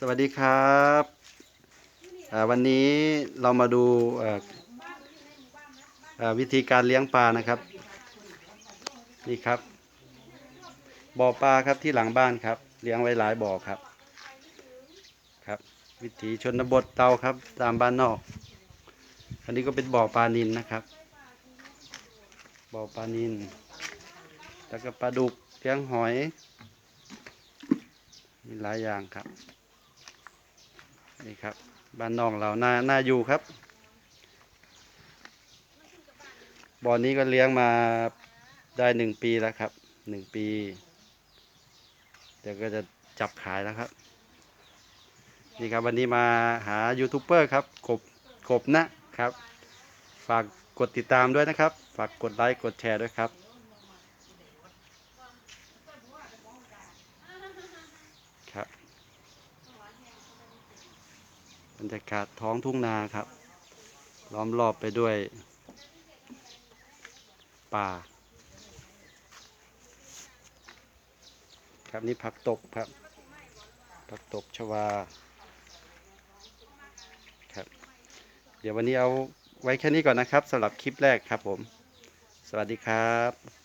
สวัสดีครับวันนี้เรามาดูวิธีการเลี้ยงปลานะครับ นี่ครับ บ่อปลาครับที่หลังบ้านครับ เลี้ยงไว้หลายบ่อครับครับ วิถีชนบทเราครับตามบ้านนอก อันนี้ก็เป็นบ่อปลานินนะครับ บ่อปลานินแล้วก็ปลาดุกเลี้ยงหอยมีหลายอย่างครับ นี่ครับ บ้านนอกเราน่าน่าอยู่ครับบ่อนี้ก็เลี้ยงมาได้หนึ่งปีแล้วครับหนึ่งปี เดี๋ยวก็จะจับขายแล้วครับ นี่ครับวันนี้มาหายูทูบเบอร์ครับกบกบนะครับ ฝากกดติดตามด้วยนะครับ ฝากกดไลค์กดแชร์ด้วยครับ รรยากาศท้องทุ่งนาครับ ล้อมรอบไปด้วย ป่า ครับนี่ผักตบครับ ผักตบชวา ครับ เดี๋ยววันนี้เอาไว้แค่นี้ก่อนนะครับสำหรับคลิปแรกครับผม สวัสดีครับ